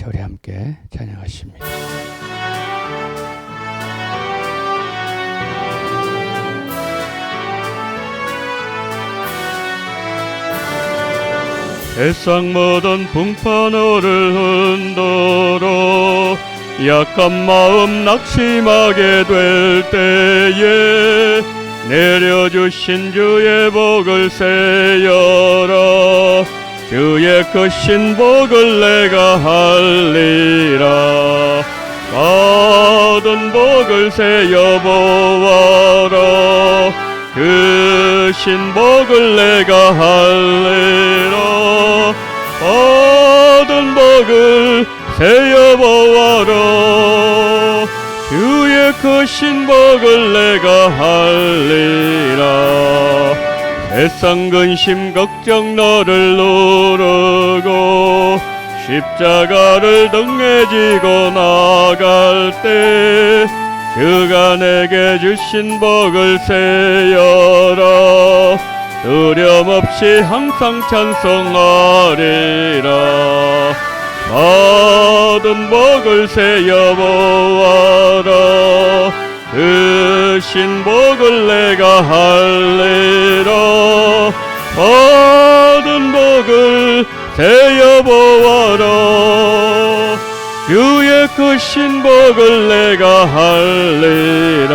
저리 함께 찬양하십니다. 세상 모든 풍파노를 흔들어 약한 마음 낙심하게 될 때에 내려주신 주의 복을 세여라 주의 크신 복을 내가 할리라. 받은 복을 세여보아라. 크신 복을 내가 할리라. 받은 복을 세여보아라. 주의 크신 복을 내가 할리라 세상 근심 걱정 너를 누르고 십자가를 등에 지고 나갈 때 주가 내게 주신 복을 세여라 두려움 없이 항상 찬송하리라. 받은 복을 세여보아라 크신 복을 내가 할리라 받은 복을 세여보아라. 주의 크신 복을 내가 할리라.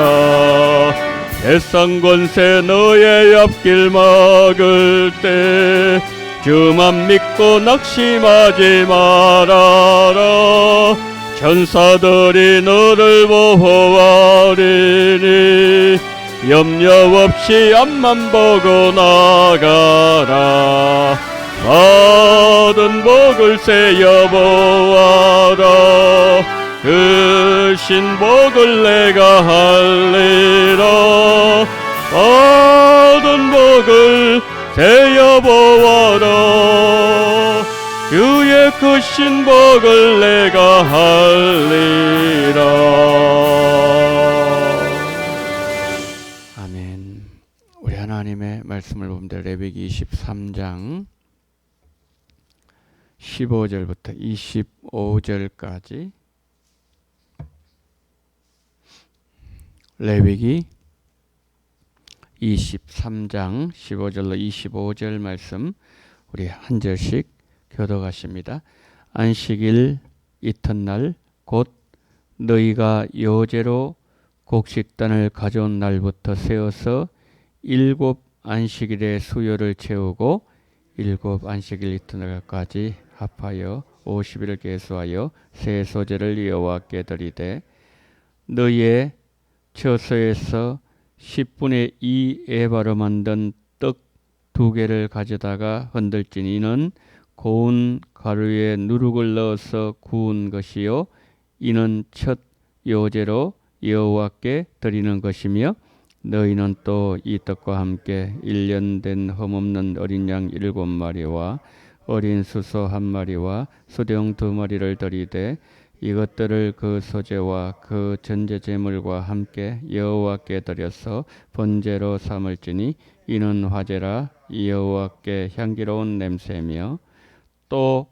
세상 권세 너의 앞길 막을 때 주만 믿고 낙심하지 말아라 천사들이 너를 보호하리니 염려 없이 앞만 보고 나가라. 받은 복을 세여보아라. 크신 복을 내가 할리라. 받은 복을 세여보아라 주의 크신 복을 내가 할리라. 아멘. 우리 하나님의 말씀을 보면 레위기 23장 15절부터 25절까지 레위기 23장 15절로 25절 말씀 우리 한 절씩 교독하십니다. 안식일 이튿날 곧 너희가 여제로 곡식단을 가져온 날부터 세어서 일곱 안식일의 수요를 채우고 일곱 안식일 이튿날까지 합하여 50일을 계수하여 새 소재를 여호와께 드리되 너희의 처소에서 10분의 2 에바로 만든 떡 두 개를 가져다가 흔들지니 이는 고운 가루에 누룩을 넣어서 구운 것이요. 이는 첫 요제로 여호와께 드리는 것이며 너희는 또 이 떡과 함께 1년 된 흠없는 어린 양 일곱 마리와 어린 수소 한 마리와 수령 두 마리를 드리되 이것들을 그 소재와 그 전제 제물과 함께 여호와께 드려서 번제로 삼을지니 이는 화제라 여호와께 향기로운 냄새며 또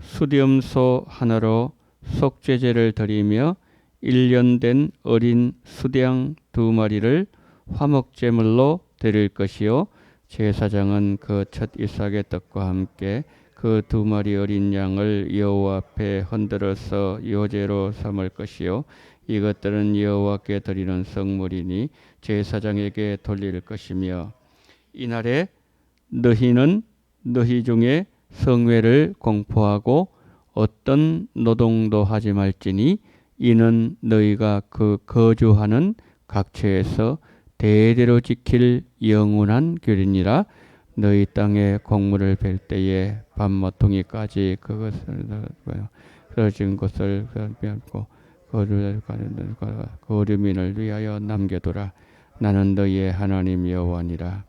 수렴소 하나로 속죄제를 드리며 1년 된 어린 수량 두 마리를 화목제물로 드릴 것이요. 제사장은 그 첫 이삭의 떡과 함께 그 두 마리 어린 양을 여호와 앞에 흔들어서 요제로 삼을 것이요. 이것들은 여호와께 드리는 성물이니 제사장에게 돌릴 것이며 이날에 너희는 너희 중에 성회를 공포하고 어떤 노동도 하지 말지니 이는 너희가 그 거주하는 각처에서 대대로 지킬 영원한 규리니라. 너희 땅에 곡물을 벨 때에 밤모퉁이까지 그것을 그러진 것을 가는 거류민을 위하여 남겨두라. 나는 너희의 하나님 여호와니라.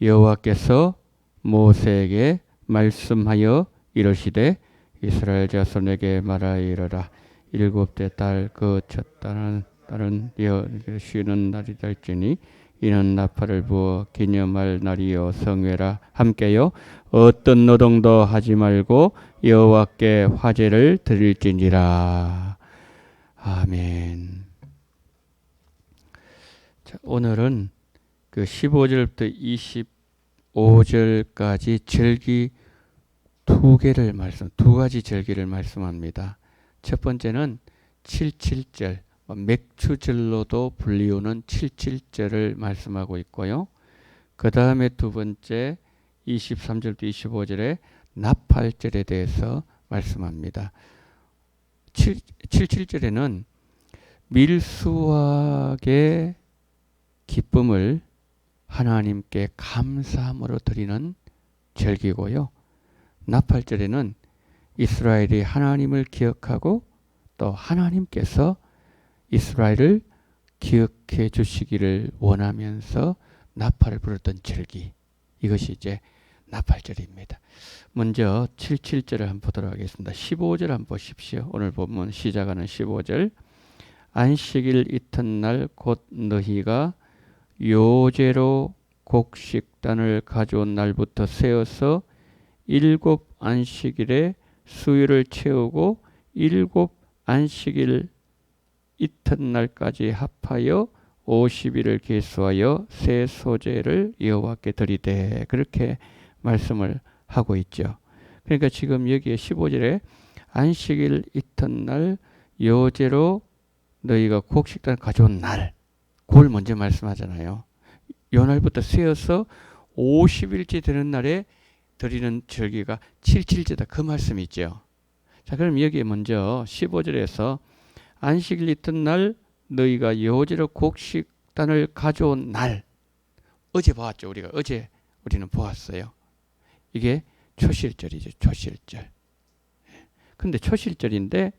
여호와께서 모세에게 말씀하여 이르시되 이스라엘 자손에게 말하이르라. 일곱 대딸그 첫 딸은 딸은 여 쉬는 날이 될지니 이는 나팔을 부어 기념할 날이요 성회라. 함께요 어떤 노동도 하지 말고 여호와께 화제를 드릴지니라. 아멘. 자, 오늘은 그 15절부터 25절까지 절기 두 개를 말씀, 두 가지 절기를 말씀합니다. 첫 번째는 77절, 맥추절로도 불리우는 77절을 말씀하고 있고요. 그 다음에 두 번째 23절부터 25절에 나팔절에 대해서 말씀합니다. 7, 77절에는 밀수확의 기쁨을 하나님께 감사함으로 드리는 절기고요. 나팔절에는 이스라엘이 하나님을 기억하고 또 하나님께서 이스라엘을 기억해 주시기를 원하면서 나팔을 불었던 절기. 이것이 이제 나팔절입니다. 먼저 77절을 한번 보도록 하겠습니다. 15절 한번 보십시오. 오늘 보면 시작하는 15절. 안식일 이튿날 곧 너희가 요제로 곡식단을 가져온 날부터 세어서 일곱 안식일에 수유를 채우고 일곱 안식일 이튿날까지 합하여 50일을 계수하여 새 소재를 여호와께 드리되 그렇게 말씀을 하고 있죠. 그러니까 지금 여기에 15절에 안식일 이튿날 요제로 너희가 곡식단 가져온 날 그걸 먼저 말씀하잖아요. 요 날부터 세어서 50일째 되는 날에 드리는 절기가 77제다 그 말씀이죠. 자 그럼 여기에 먼저 15절에서 안식일 이튿날 너희가 요제로 곡식단을 가져온 날 어제 보았죠 우리가 어제 우리는 보았어요. 이게 초실절이죠. 초실절. 근데 초실절인데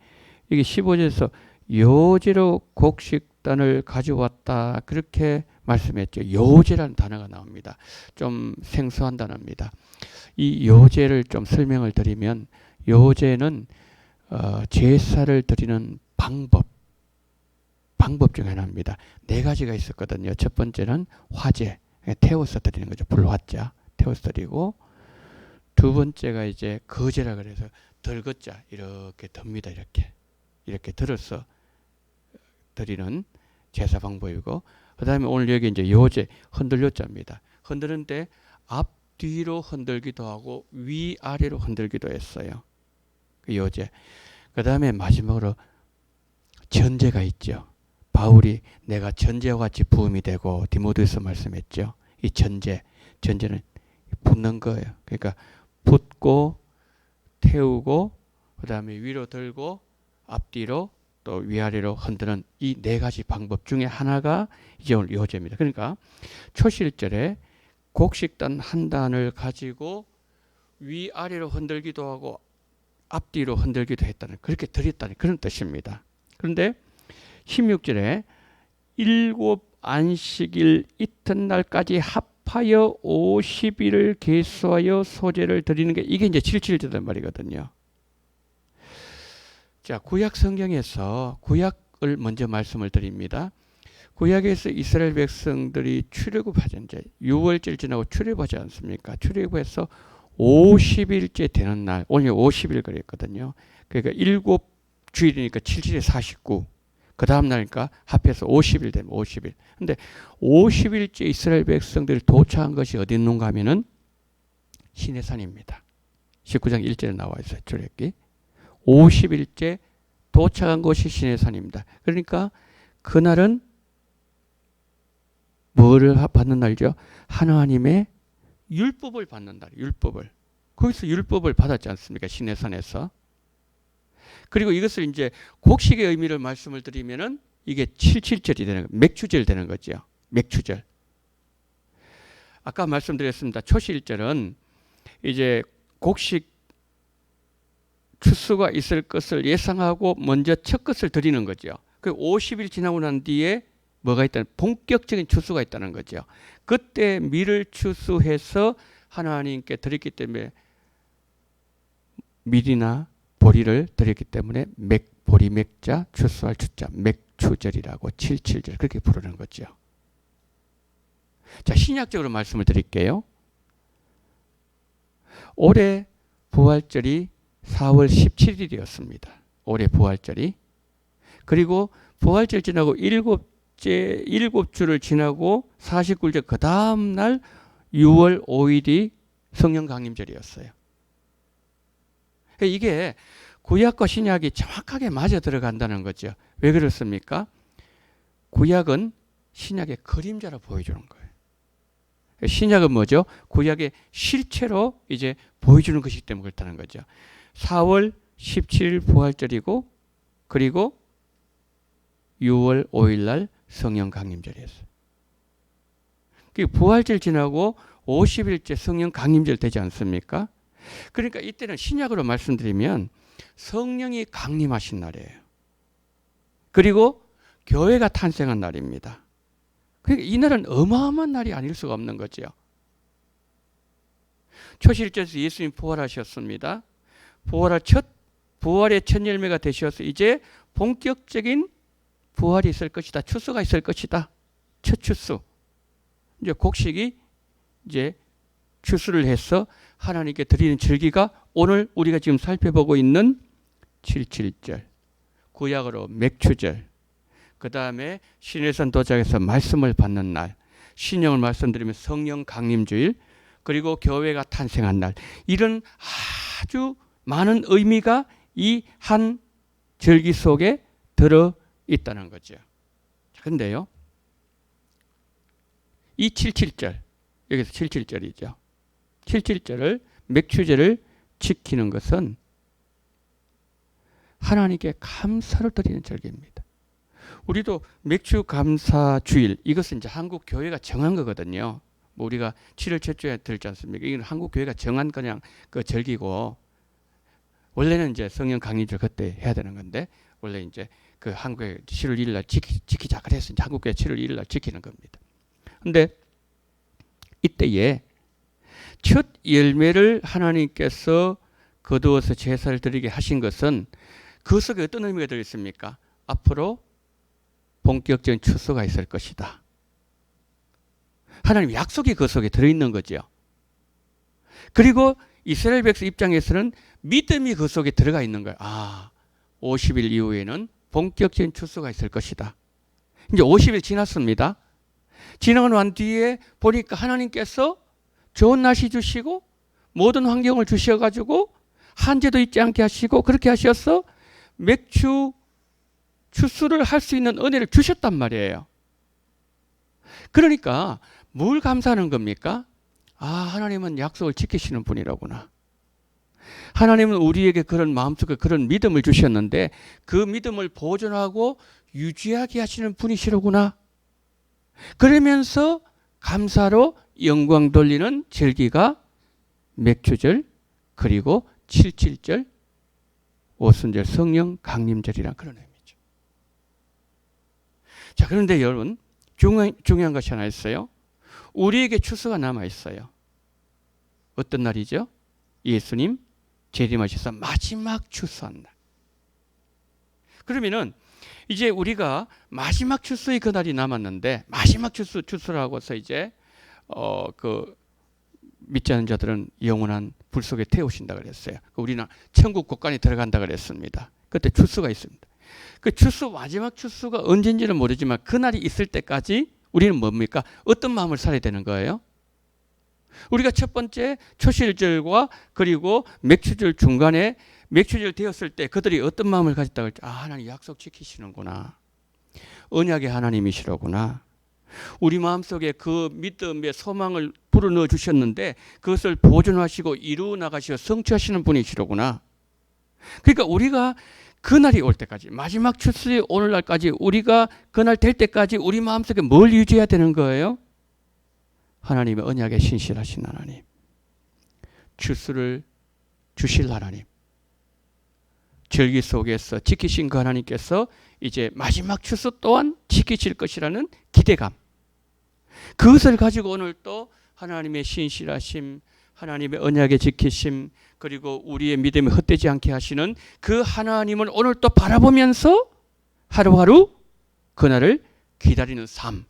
이게 15절에서 요제로 곡식단을 가져왔다. 그렇게 말씀했죠. 요제라는 단어가 나옵니다. 좀 생소한 단어입니다. 이 요제를 좀 설명을 드리면 요제는 어, 제사를 드리는 방법 방법 중 하나입니다. 네 가지가 있었거든요. 첫 번째는 화제 태워서 드리는 거죠. 불화자 태워서 드리고 두 번째가 이제 거제라 그래서 덜걷자 이렇게 듭니다. 이렇게 이렇게 들어서 드리는 제사 방법이고 그다음에 오늘 여기 이제 요제 흔들요자입니다. 흔드는 때 앞뒤로 흔들기도 하고 위아래로 흔들기도 했어요. 그 요제. 그다음에 마지막으로 전제가 있죠. 바울이 내가 전제와 같이 부음이 되고 디모데서 말씀했죠. 이 전제, 전제는 붙는 거예요. 그러니까 붙고 태우고 그다음에 위로 들고 앞뒤로 또 위아래로 흔드는 이 네 가지 방법 중에 하나가 이제 오늘 요제입니다. 그러니까 초실절에 곡식단 한 단을 가지고 위아래로 흔들기도 하고 앞뒤로 흔들기도 했다는 그렇게 드렸다는 그런 뜻입니다. 그런데 16절에 일곱 안식일 이튿날까지 합하여 50일을 계수하여 소재를 드리는 게 이게 이제 77제단 말이거든요. 자, 구약 성경에서 구약을 먼저 말씀을 드립니다. 구약에서 이스라엘 백성들이 출애굽하지 이제 6월절 지나고 출애굽하지 않습니까? 출애굽해서 50일째 되는 날, 오늘 50일 그랬거든요. 그러니까 일곱 주일이니까 7일에 49. 그 다음 날이니까 합해서 50일 되면 50일. 근데 50일째 이스라엘 백성들이 도착한 것이 어디 있는가 하면은 시내산입니다. 19장 1절에 나와 있어요. 출애굽기. 50일째 도착한 곳이 시내산입니다. 그러니까 그날은 뭐를 하- 받는 날이죠? 하나님의 율법을 받는 날, 율법을. 거기서 율법을 받았지 않습니까? 시내산에서. 그리고 이것을 이제 곡식의 의미를 말씀을 드리면은 이게 77절이 되는 거, 맥추절 되는 거죠. 맥추절. 아까 말씀드렸습니다. 초실절은 이제 곡식 추수가 있을 것을 예상하고 먼저 첫 것을 드리는 거죠. 그 50일 지나고 난 뒤에 뭐가 있다는 본격적인 추수가 있다는 거죠. 그때 밀을 추수해서 하나님께 드렸기 때문에 밀이나 보리를 드렸기 때문에 맥 보리 맥자 추수할 추자 맥추절이라고 77절 그렇게 부르는 거죠. 자 신약적으로 말씀을 드릴게요. 올해 부활절이 4월 17일이었습니다. 올해 부활절이 그리고 부활절 지나고 일곱째 일곱 주를 지나고 49일 그 다음 날 6월 5일이 성령 강림절이었어요. 이게 구약과 신약이 정확하게 맞아 들어간다는 거죠. 왜 그렇습니까? 구약은 신약의 그림자로 보여주는 거예요. 신약은 뭐죠? 구약의 실체로 이제 보여주는 것이기 때문에 그렇다는 거죠. 4월 17일 부활절이고 그리고 6월 5일 날 성령 강림절이었어요. 그 부활절 지나고 50일째 성령 강림절 되지 않습니까? 그러니까 이때는 신약으로 말씀드리면 성령이 강림하신 날이에요. 그리고 교회가 탄생한 날입니다. 그러니까 이 날은 어마어마한 날이 아닐 수가 없는 거죠. 초실절에서 예수님 부활하셨습니다. 부활할 첫 부활의 첫 열매가 되셔서 이제 본격적인 부활이 있을 것이다. 추수가 있을 것이다. 첫 추수. 이제 곡식이 이제 추수를 해서 하나님께 드리는 절기가 오늘 우리가 지금 살펴보고 있는 77절. 구약으로 맥추절. 그 다음에 신일산 도착해서 말씀을 받는 날. 신령을 말씀드리면 성령 강림주일. 그리고 교회가 탄생한 날. 이런 아주 많은 의미가 이 한 절기 속에 들어 있다는 거죠. 근데요. 이 77절. 여기서 77절이죠. 77절을 맥추절을 지키는 것은 하나님께 감사를 드리는 절기입니다. 우리도 맥주 감사 주일 이것은 이제 한국 교회가 정한 거거든요. 뭐 우리가 7월 첫 주에 들지 않습니까? 이건 한국 교회가 정한 그냥 그 절기고 원래는 이제 성령 강림절 그때 해야 되는 건데 원래 이제 그 한국에 7월 1일 날 지키, 지키자 그래서 이제 한국 교회 7월 1일 날 지키는 겁니다. 근데 이때에 첫 열매를 하나님께서 거두어서 제사를 드리게 하신 것은 그 속에 어떤 의미가 들어 있습니까? 앞으로 본격적인 추수가 있을 것이다. 하나님 약속이 그 속에 들어 있는 거죠. 그리고 이스라엘 백성 입장에서는 믿음이 그 속에 들어가 있는 거예요. 아, 50일 이후에는 본격적인 추수가 있을 것이다. 이제 50일 지났습니다. 지나고 난 뒤에 보니까 하나님께서 좋은 날씨 주시고 모든 환경을 주셔가지고 한재도 있지 않게 하시고 그렇게 하셔서 맥주 추수를 할 수 있는 은혜를 주셨단 말이에요. 그러니까 뭘 감사하는 겁니까? 아, 하나님은 약속을 지키시는 분이라구나. 하나님은 우리에게 그런 마음속에 그런 믿음을 주셨는데 그 믿음을 보존하고 유지하게 하시는 분이시로구나. 그러면서 감사로 영광 돌리는 절기가 맥주절 그리고 칠칠절 오순절 성령 강림절이란 그런 의미죠. 자 그런데 여러분 중요한, 중요한 것이 하나 있어요. 우리에게 추수가 남아 있어요. 어떤 날이죠? 예수님 재림하셔서 마지막 추수한 날. 그러면은 이제 우리가 마지막 추수의 그 날이 남았는데 마지막 추수 추수를 하고서 이제 어 그 믿지 않는 자들은 영원한 불 속에 태우신다 그랬어요. 우리는 천국 곳간에 들어간다 그랬습니다. 그때 추수가 있습니다. 그 추수 마지막 추수가 언제인지는 모르지만 그 날이 있을 때까지 우리는 뭡니까? 어떤 마음을 살아야 되는 거예요? 우리가 첫 번째 초실절과 그리고 맥추절 중간에 맥추절 되었을 때 그들이 어떤 마음을 가졌다고 할지 아 하나님 약속 지키시는구나 언약의 하나님이시로구나 우리 마음속에 그 믿음의 소망을 불어넣어 주셨는데 그것을 보존하시고 이루어 나가시어 성취하시는 분이시로구나 그러니까 우리가 그날이 올 때까지 마지막 추수의 오늘날까지 우리가 그날 될 때까지 우리 마음속에 뭘 유지해야 되는 거예요? 하나님의 언약에 신실하신 하나님 추수를 주실 하나님 절기 속에서 지키신 그 하나님께서 이제 마지막 추수 또한 지키실 것이라는 기대감 그것을 가지고 오늘 또 하나님의 신실하심 하나님의 언약의 지키심 그리고 우리의 믿음이 헛되지 않게 하시는 그 하나님을 오늘 또 바라보면서 하루하루 그날을 기다리는 삶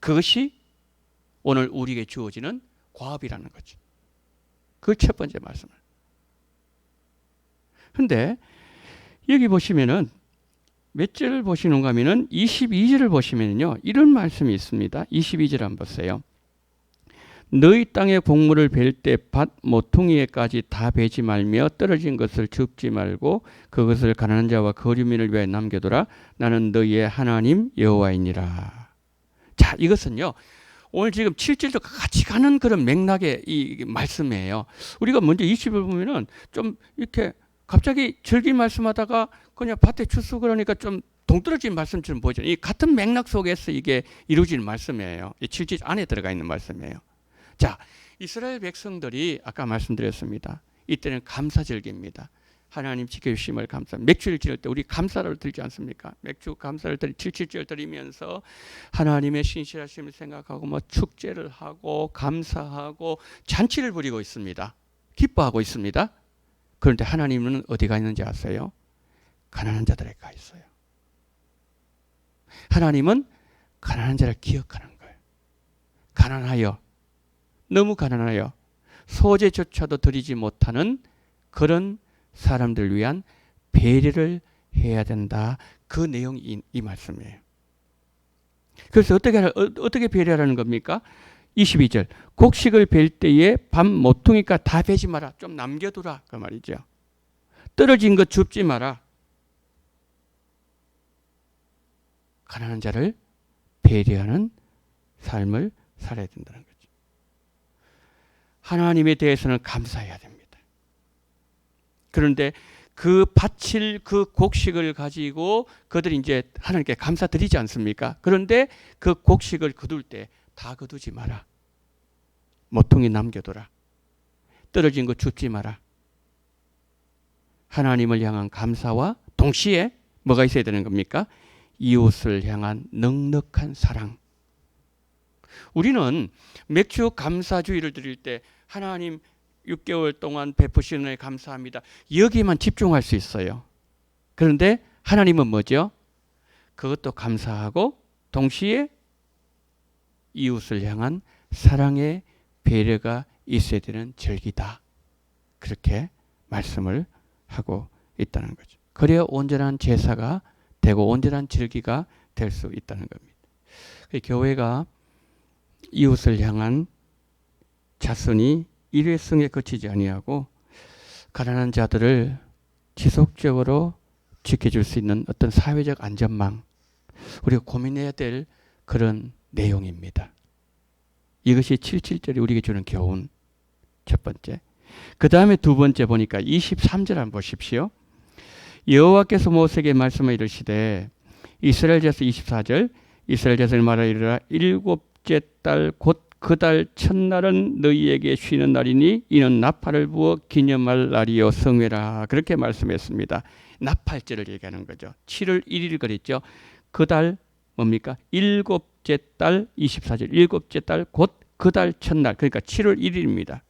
그것이 오늘 우리에게 주어지는 과업이라는 거죠. 그 첫 번째 말씀을. 근데 여기 보시면은 몇 절을 보시는가 하면은 22절을 보시면요. 이런 말씀이 있습니다. 22절 한번 보세요. 너희 땅의 곡물을 벨 때 밭 모퉁이에까지 다 베지 말며 떨어진 것을 줍지 말고 그것을 가난한 자와 거류민을 위하여 남겨두라 나는 너희의 하나님 여호와이니라. 자, 이것은요. 오늘 지금 7절도 같이 가는 그런 맥락의 이 말씀이에요. 우리가 먼저 20을 보면은 좀 이렇게 갑자기 절기 말씀하다가 그냥 밭에 추수 그러니까 좀 동떨어진 말씀처럼 보이죠. 이 같은 맥락 속에서 이게 이루어지는 말씀이에요. 이 7절 안에 들어가 있는 말씀이에요. 자, 이스라엘 백성들이 아까 말씀드렸습니다. 이때는 감사절기입니다. 하나님 지켜주심을 감사. 맥주를 지을 때 우리 감사를 드리지 않습니까? 맥주 감사를 드리, 칠칠절 드리면서 하나님의 신실하심을 생각하고 뭐 축제를 하고 감사하고 잔치를 부리고 있습니다. 기뻐하고 있습니다. 그런데 하나님은 어디가 있는지 아세요? 가난한 자들에 가 있어요. 하나님은 가난한 자를 기억하는 거예요. 가난하여 너무 가난하여 소재조차도 드리지 못하는 그런 사람들 위한 배려를 해야 된다. 그 내용이 이, 이 말씀이에요. 그래서 어떻게 어, 어떻게 배려하는 겁니까? 22절 곡식을 벨 때에 밤 모퉁이가 다 베지 마라. 좀 남겨두라 그 말이죠. 떨어진 것 줍지 마라. 가난한 자를 배려하는 삶을 살아야 된다는 거죠. 하나님에 대해서는 감사해야 됩니다. 그런데 그 바칠 그 곡식을 가지고 그들이 이제 하나님께 감사드리지 않습니까? 그런데 그 곡식을 거둘 때 다 거두지 마라. 모퉁이 남겨둬라. 떨어진 거 줍지 마라. 하나님을 향한 감사와 동시에 뭐가 있어야 되는 겁니까? 이웃을 향한 넉넉한 사랑. 우리는 맥주 감사주의를 드릴 때 하나님 6개월 동안 베푸시는 애 감사합니다. 여기만 집중할 수 있어요. 그런데 하나님은 뭐죠? 그것도 감사하고 동시에 이웃을 향한 사랑의 배려가 있어야 되는 절기다. 그렇게 말씀을 하고 있다는 거죠. 그래야 온전한 제사가 되고 온전한 절기가 될 수 있다는 겁니다. 그 교회가 이웃을 향한 자선이 일회성에 그치지 아니하고 가난한 자들을 지속적으로 지켜줄 수 있는 어떤 사회적 안전망 우리가 고민해야 될 그런 내용입니다. 이것이 77절이 우리에게 주는 교훈 첫 번째. 그 다음에 두 번째 보니까 23절 한번 보십시오. 여호와께서 모세에게 말씀을 이르시되 이스라엘 제서 24절 이스라엘 제사를 말하 이르라 일곱 째 달 곧 그 달 첫날은 너희에게 쉬는 날이니 이는 나팔을 부어 기념할 날이요 성회라 그렇게 말씀했습니다. 나팔절을 얘기하는 거죠. 7월 1일 그랬죠. 그 달 뭡니까? 일곱째 달 24절 일곱째 달 곧 그 달 첫날 그러니까 7월 1일입니다.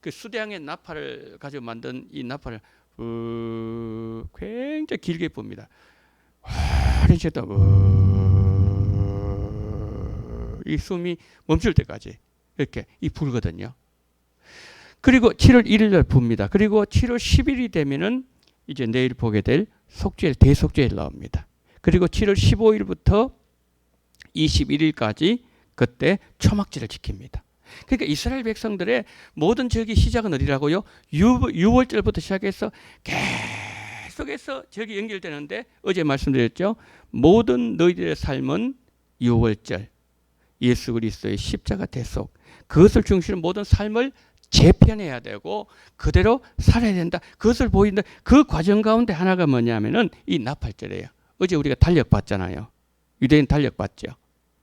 그 수대양의 나팔을 가지고 만든 이 나팔을 어, 굉장히 길게 봅니다. 쉬었다 어, 이 숨이 멈출 때까지 이렇게 이 불거든요. 그리고 7월 1일 날 붑니다. 그리고 7월 10일이 되면은 이제 내일 보게 될 속죄일 대속죄일 나옵니다. 그리고 7월 15일부터 21일까지 그때 초막절을 지킵니다. 그러니까 이스라엘 백성들의 모든 저기 시작은 어디라고요? 유, 월절부터 시작해서 계속해서 저기 연결되는데 어제 말씀드렸죠. 모든 너희들의 삶은 유월절 예수 그리스도의 십자가 대속 그것을 중심으로 모든 삶을 재편해야 되고 그대로 살아야 된다. 그것을 보인다. 그 과정 가운데 하나가 뭐냐면은 이 나팔절이에요. 어제 우리가 달력 봤잖아요. 유대인 달력 봤죠.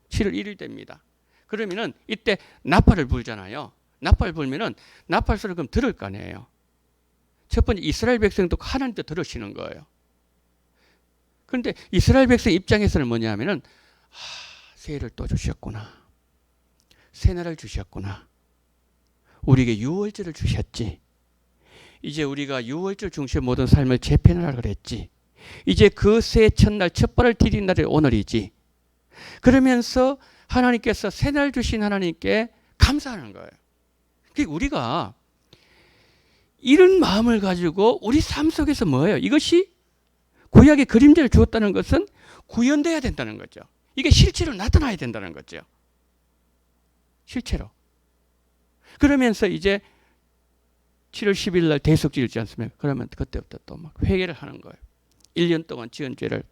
7월 1일 됩니다. 그러면은 이때 나팔을 불잖아요. 나팔 불면은 나팔 소리 그럼 들을 거 아니에요. 첫 번째 이스라엘 백성도 하나님도 들으시는 거예요. 그런데 이스라엘 백성 입장에서는 뭐냐면은 아, 새해를 또 주셨구나. 새날을 주셨구나. 우리에게 유월절을 주셨지. 이제 우리가 유월절 중심 모든 삶을 재편하라 그랬지. 이제 그 새 첫날 첫 발을 디딘 날이 오늘이지. 그러면서 하나님께서 새날 주신 하나님께 감사하는 거예요. 그러니까 우리가 이런 마음을 가지고 우리 삶 속에서 뭐예요? 이것이 구약의 그림자를 주었다는 것은 구현돼야 된다는 거죠. 이게 실제로 나타나야 된다는 거죠. 실제로. 그러면서 이제 7월 10일 날 대속 지을지 않습니까? 그러면 그때부터 또 막 회개를 하는 거예요. 1년 동안 지은 죄를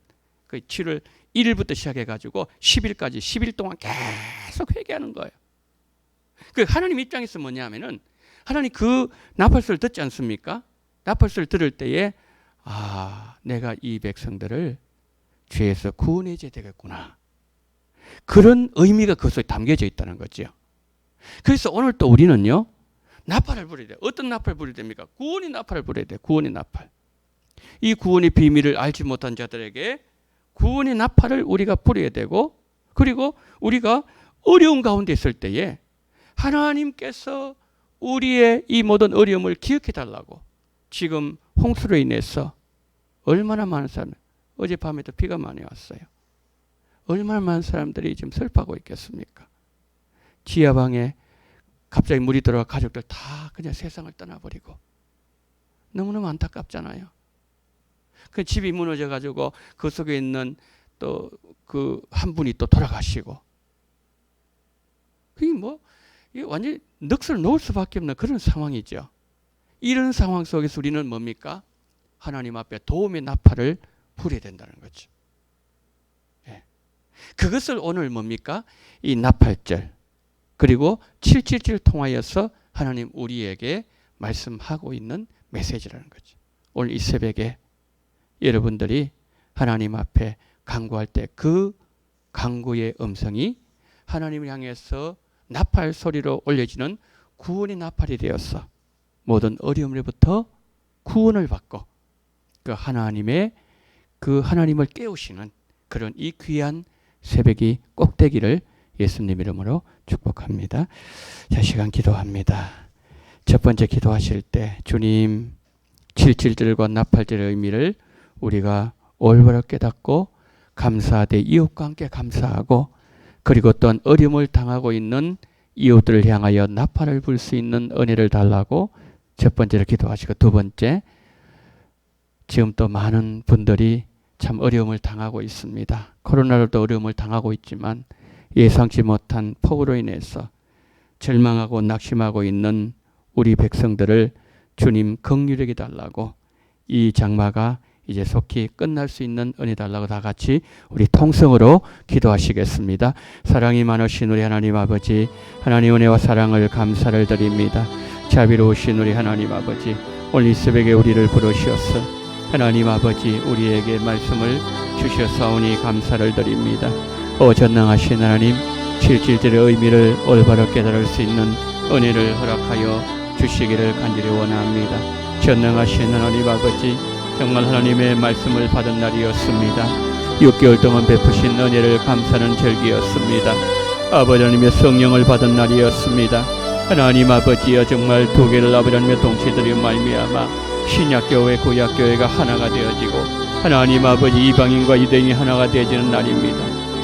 그 7월 1일부터 시작해 가지고 10일까지 10일 동안 계속 회개하는 거예요. 그 하나님 입장에서 뭐냐면은 하나님 그 나팔소를 듣지 않습니까? 나팔소를 들을 때에 아, 내가 이 백성들을 죄에서 구원해줘야 되겠구나. 그런 의미가 그 속에 담겨져 있다는 거죠. 그래서 오늘 또 우리는요, 나팔을 부려야 돼. 어떤 나팔을 부려야 됩니까? 구원의 나팔을 부려야 돼. 구원의 나팔. 이 구원의 비밀을 알지 못한 자들에게 구원의 나팔을 우리가 부려야 되고, 그리고 우리가 어려운 가운데 있을 때에 하나님께서 우리의 이 모든 어려움을 기억해 달라고 지금 홍수로 인해서 얼마나 많은 사람, 어젯밤에도 비가 많이 왔어요. 얼마나 많은 사람들이 지금 슬퍼하고 있겠습니까? 지하방에 갑자기 물이 들어가 가족들 다 그냥 세상을 떠나버리고 너무너무 안타깝잖아요. 그 집이 무너져 가지고 그 속에 있는 또 그 한 분이 또 돌아가시고 그게 뭐 완전 넋을 놓을 수밖에 없는 그런 상황이죠. 이런 상황 속에서 우리는 뭡니까? 하나님 앞에 도움의 나팔을 부려야 된다는 거죠. 예. 그것을 오늘 뭡니까? 이 나팔절 그리고 777 통하여서 하나님 우리에게 말씀하고 있는 메시지라는 거죠. 오늘 이 새벽에 여러분들이 하나님 앞에 간구할 때그 간구의 음성이 하나님을 향해서 나팔 소리로 올려지는 구원의 나팔이 되었어. 모든 어려움으로부터 구원을 받고 그 하나님의 그 하나님을 깨우시는 그런 이 귀한 새벽이 꼭 되기를 예수님 이름으로 축복합니다. 자, 시간 기도합니다. 첫 번째 기도하실 때 주님 77절과 나팔절의 의미를 우리가 올바로 깨닫고 감사하되 이웃과 함께 감사하고 그리고 또한 어려움을 당하고 있는 이웃들을 향하여 나팔을 불 수 있는 은혜를 달라고 첫 번째로 기도하시고 두 번째 지금 또 많은 분들이 참 어려움을 당하고 있습니다. 코로나로도 어려움을 당하고 있지만 예상치 못한 폭우로 인해서 절망하고 낙심하고 있는 우리 백성들을 주님 긍휼하게 달라고 이 장마가 이제 속히 끝날 수 있는 은혜 달라고 다 같이 우리 통성으로 기도하시겠습니다. 사랑이 많으신 우리 하나님 아버지, 하나님 은혜와 사랑을 감사를 드립니다. 자비로우신 우리 하나님 아버지, 오늘 이 새벽에 우리를 부르시었어. 하나님 아버지, 우리에게 말씀을 주셨사오니 감사를 드립니다. 오 전능하신 하나님, 칠칠절의 의미를 올바로 깨달을 수 있는 은혜를 허락하여 주시기를 간절히 원합니다. 전능하신 하나님 아버지, 정말 하나님의 말씀을 받은 날이었습니다. 6개월 동안 베푸신 은혜를 감사하는 절기였습니다. 아버지 하나님의 성령을 받은 날이었습니다. 하나님 아버지여 정말 두 개를 아버지 하나님의 동체들이 말미암아 신약교회 구약교회가 하나가 되어지고 하나님 아버지 이방인과 유대인이 하나가 되어지는 날입니다.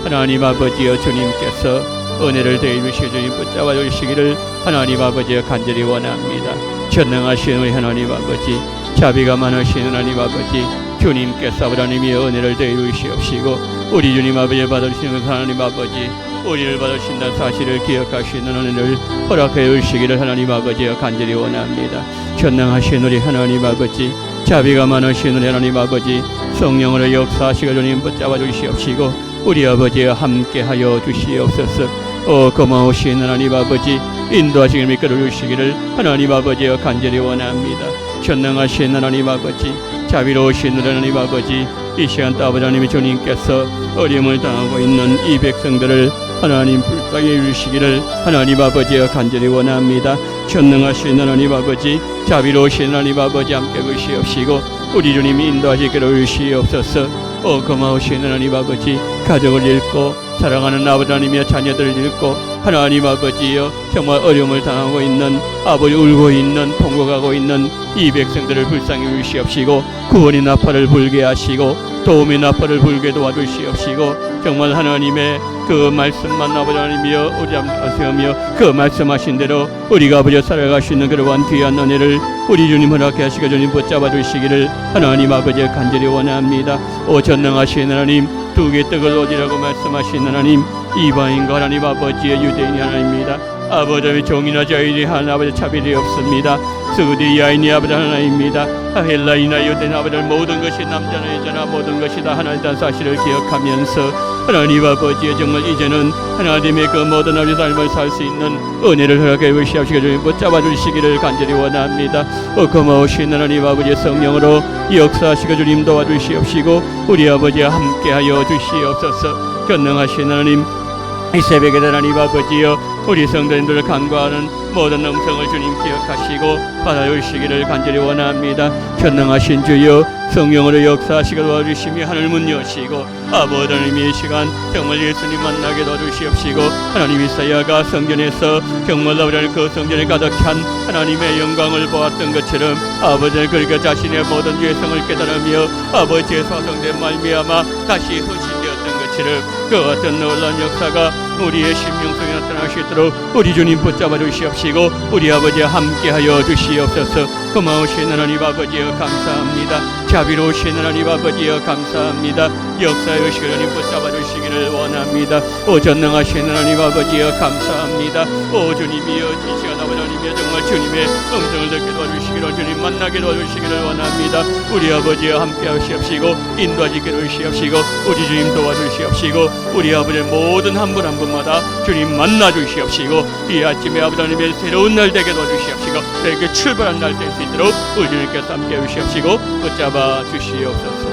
하나님 아버지여 주님께서 은혜를 대입으시어 주님 붙잡아 주시기를 하나님 아버지여 간절히 원합니다. 전능하신 우리 하나님 아버지 자비가 많으신 하나님 아버지 주님께서 하나님의 은혜를 대주시옵시고 우리 주님 아버지 받으시는 하나님 아버지 우리를 받으신다는 사실을 기억하시는 은혜를 허락해 주시기를 하나님 아버지여 간절히 원합니다. 전능하신 우리 하나님 아버지 자비가 많으신 우리 하나님 아버지 성령으로 역사하시고 주님 붙잡아 주시옵시고 우리 아버지와 함께하여 주시옵소서 오 고마우신 하나님 아버지 인도하시길 이끌어 주시기를 하나님 아버지여 간절히 원합니다. 전능하신 하나님 아버지 자비로우신 하나님 아버지 이 시간 또 아버지 하나님의 주님께서 어려움을 당하고 있는 이 백성들을 하나님 불쌍히 주시기를 하나님 아버지여 간절히 원합니다. 전능하신 하나님 아버지 자비로우신 하나님 아버지 함께 계시옵시고 우리 주님 인도하시기를 주시옵소서 오 고마우신 하나님 아버지 가족을 잃고 사랑하는 아버지 하나님의 자녀들을 잃고 하나님 아버지여 정말 어려움을 당하고 있는 아버지 울고 있는 통곡하고 있는 이 백성들을 불쌍히 주시옵시고 구원의 나팔을 불게 하시고 도움의 나팔을 불게 도와주시옵시고 정말 하나님의 그 말씀만 아버지 하나님이여 우리 하시며 그 말씀하신 대로 우리가 아버지 살아갈 수 있는 그러한 귀한 은혜를 우리 주님 허락해 하시고 주님 붙잡아 주시기를 하나님 아버지 간절히 원합니다. 오 전능하신 하나님 두개 떡을 얻으라고 말씀하신 하나님 이방인과 하나님 아버지의 유대인이 하나님입니다 아버지의 종이나 자인이 하나 아버지 차별이 없습니다. 스우디 야인이 아버지 하나입니다. 헬라이나 유대인 아버지 모든 것이 남자나 여자나 모든 것이 다 하나이다는 사실을 기억하면서 하나님 아버지의 정말 이제는 하나님의 그 모든 아버지 삶을 살 수 있는 은혜를 허락해 주시옵시고 주님 붙잡아 주시기를 간절히 원합니다. 어, 고마우신 하나님 아버지의 성령으로 역사하시고 주님 도와주시옵시고 우리 아버지와 함께하여 주시옵소서. 전능하신 하나님 이 새벽에 하나님 아버지여 우리 성도님들을 간과하는 모든 음성을 주님 기억하시고 받아주시기를 간절히 원합니다. 전능하신 주여 성령으로 역사하시고 도와주시며 하늘 문 여시고 아버지 하나님의 이 시간 정말 예수님 만나게 도와주시옵시고 하나님 이사야가 성전에서 정말 아버지 하나님 그 성전에 가득한 하나님의 영광을 보았던 것처럼 아버지 하나님 그러니까 자신의 모든 죄성을 깨달으며 아버지의 사성된 말미암아 다시 헌신되었던 것처럼 그 같은 놀라운 역사가 우리의 심령성에 나타날 수 있도록 우리 주님 붙잡아 주시옵시고 우리 아버지와 함께하여 주시옵소서. 고마우신 하나님 아버지여 감사합니다. 자비로우신 하나님 아버지여 감사합니다. 역사의 하나님 붙잡아 주시기를 원합니다. 오 전능하신 하나님 아버지여 감사합니다. 오 주님이여 이 시간 아버지 하나님이여 정말 주님의 음성을 듣게 도와주시기를 주님 만나게 도와주시기를 원합니다. 우리 아버지와 함께 하시옵시고 인도하시기를 주시옵시고 우리 주님 도와주시옵시고 우리 아버지의 모든 한 분 한 분마다 주님 만나 주시옵시고 이 아침에 아버지 하나님의 새로운 날 되게 도와주시옵시고 새롭게 출발한 날 될 수 있도록 우리 주님께서 함께 해주시옵시고 붙잡아 주시옵소서